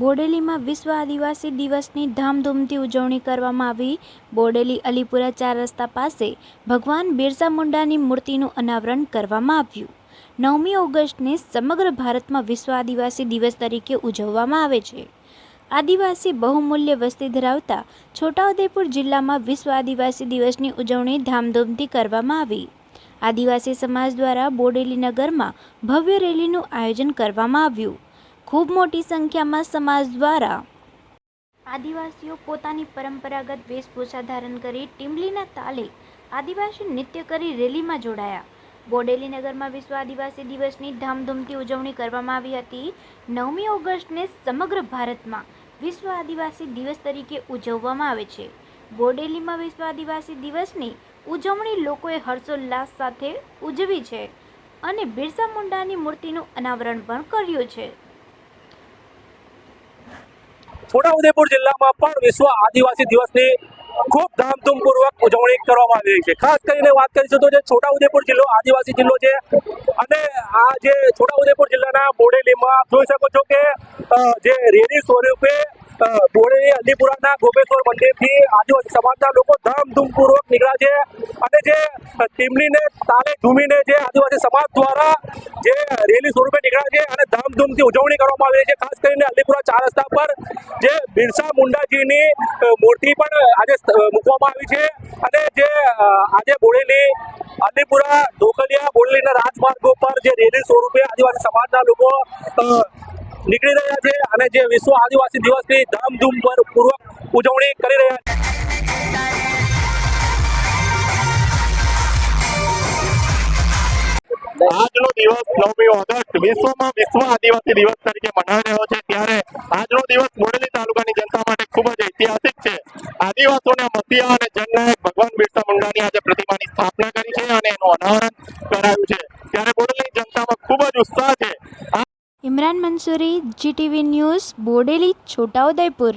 બોડેલીમાં વિશ્વ આદિવાસી દિવસની ધામધૂમથી ઉજવણી કરવામાં આવી. બોડેલી અલીપુરા ચાર રસ્તા પાસે ભગવાન બિરસા મુંડાની મૂર્તિનું અનાવરણ કરવામાં આવ્યું. નવમી ઓગસ્ટને સમગ્ર ભારતમાં વિશ્વ આદિવાસી દિવસ તરીકે ઉજવવામાં આવે છે. આદિવાસી બહુમૂલ્ય વસ્તી ધરાવતા છોટાઉદેપુર જિલ્લામાં વિશ્વ આદિવાસી દિવસની ઉજવણી ધામધૂમથી કરવામાં આવી. આદિવાસી સમાજ દ્વારા બોડેલી નગરમાં ભવ્ય રેલીનું આયોજન કરવામાં આવ્યું. ખૂબ મોટી સંખ્યામાં સમાજ દ્વારા આદિવાસીઓ પોતાની પરંપરાગત વેશભૂષા ધારણ કરી ટીમલીના તાલે આદિવાસી નૃત્ય કરી રેલીમાં જોડાયા. બોડેલી નગરમાં વિશ્વ આદિવાસી દિવસની ધામધૂમથી ઉજવણી કરવામાં આવી હતી. નવમી ઓગસ્ટને સમગ્ર ભારતમાં વિશ્વ આદિવાસી દિવસ તરીકે ઉજવવામાં આવે છે. બોડેલીમાં વિશ્વ આદિવાસી દિવસની ઉજવણી લોકોએ હર્ષોલ્લાસ સાથે ઉજવી છે અને બિરસા મુંડાની મૂર્તિનું અનાવરણ પણ કર્યું છે. છોટાઉદેપુર જિલ્લામાં પણ વિશ્વ આદિવાસી દિવસની ખૂબ ધામધૂમપૂર્વક ઉજવણી કરવામાં આવી રહી છે. ખાસ કરીને વાત કરીશું તો જે છોટાઉદેપુર જિલ્લો, આદિવાસી જિલ્લો છે, અને આ જે છોટાઉદેપુર જિલ્લાના બોડેલીમાં જોઈ શકો છો કે જે રેલી સ્વરૂપે બોડેલી અલીપુરાના ગોપેશ્વર મંદિરથી આજુબાજુ સમાજના લોકો ધામધૂમપૂર્વક નીકળ્યા છે. અને જે ટીમલીને તાલે ઝૂમીને જે આદિવાસી સમાજ દ્વારા જે રેલી સ્વરૂપે નીકળ્યા છે અને ધામધૂમથી ઉજવણી કરવામાં આવી છે. ખાસ કરીને અલીપુરા ચાર રસ્તા પર જે બિરસા મુંડાજીની મૂર્તિ પણ આજે મૂકવામાં આવી છે. અને જે આજે બોડેલી અલીપુરા ઢોકલિયા બોડેલીના રાજમાર્ગો પર જે રેલી સ્વરૂપે આદિવાસી સમાજના લોકો નીકળી રહ્યા છે અને જે વિશ્વ આદિવાસી દિવસની ધામધૂમ પર પૂર્વક ઉજવણી કરી રહ્યા છે. આજનો દિવસ નવમી ઓગસ્ટ વિશ્વમાં વિશ્વ આદિવાસી દિવસ તરીકે મનાવી રહ્યો છે ત્યારે આજનો દિવસ બોડેલી તાલુકાની જનતા માટે ખૂબ જ ઐતિહાસિક છે. આદિવાસીઓના મસીહા અને જનનાયક ભગવાન બિરસા મુંડાની આજે પ્રતિમાની સ્થાપના કરી છે અને એનું અનાવરણ કરાયું છે. ત્યારે બોડેલી જનતામાં ખૂબ જ ઉત્સાહ છે ઇમરાન મંસૂરી જીટીવી ન્યૂઝ બોડેલી છોટાઉદેપુર.